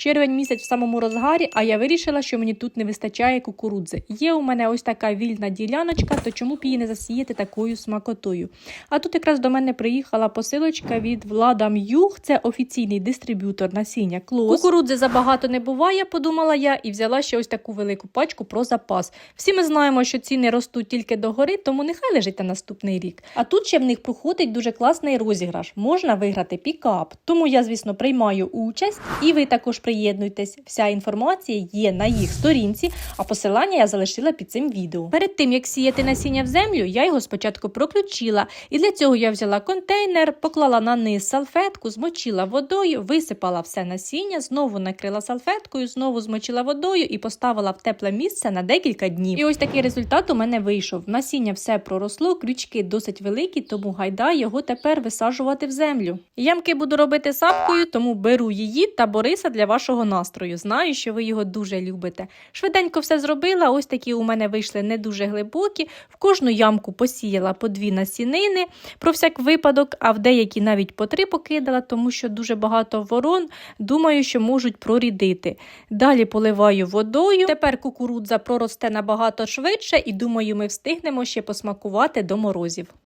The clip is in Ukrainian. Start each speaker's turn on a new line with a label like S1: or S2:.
S1: Червень місяць в самому розгарі, а я вирішила, що мені тут не вистачає кукурудзи. Є у мене ось така вільна діляночка, то чому б її не засіяти такою смакотою? А тут якраз до мене приїхала посилочка від Влада М'юх, це офіційний дистриб'ютор насіння Клос. Кукурудзи забагато не буває, подумала я, і взяла ще ось таку велику пачку про запас. Всі ми знаємо, що ціни ростуть тільки догори, тому нехай лежить на наступний рік. А тут ще в них проходить дуже класний розіграш. Можна виграти пікап. Тому я, звісно, приймаю участь, і ви також приєднуйтесь. Вся інформація є на їх сторінці, а посилання я залишила під цим відео. Перед тим як сіяти насіння в землю, я його спочатку проключила, і для цього я взяла контейнер, поклала на низ салфетку, змочила водою, висипала все насіння, знову накрила салфеткою, знову змочила водою і поставила в тепле місце на декілька днів. І ось такий результат у мене вийшов. Насіння все проросло, крючки досить великі, тому гайда його тепер висаджувати в землю. Ямки буду робити сапкою, тому беру її та Бориса для вашого настрою. Знаю, що ви його дуже любите. Швиденько все зробила. Ось такі у мене вийшли не дуже глибокі. В кожну ямку посіяла по дві насінини про всяк випадок, а в деякі навіть по три покидала, тому що дуже багато ворон. Думаю, що можуть прорідити. Далі поливаю водою. Тепер кукурудза проросте набагато швидше, і думаю, ми встигнемо ще посмакувати до морозів.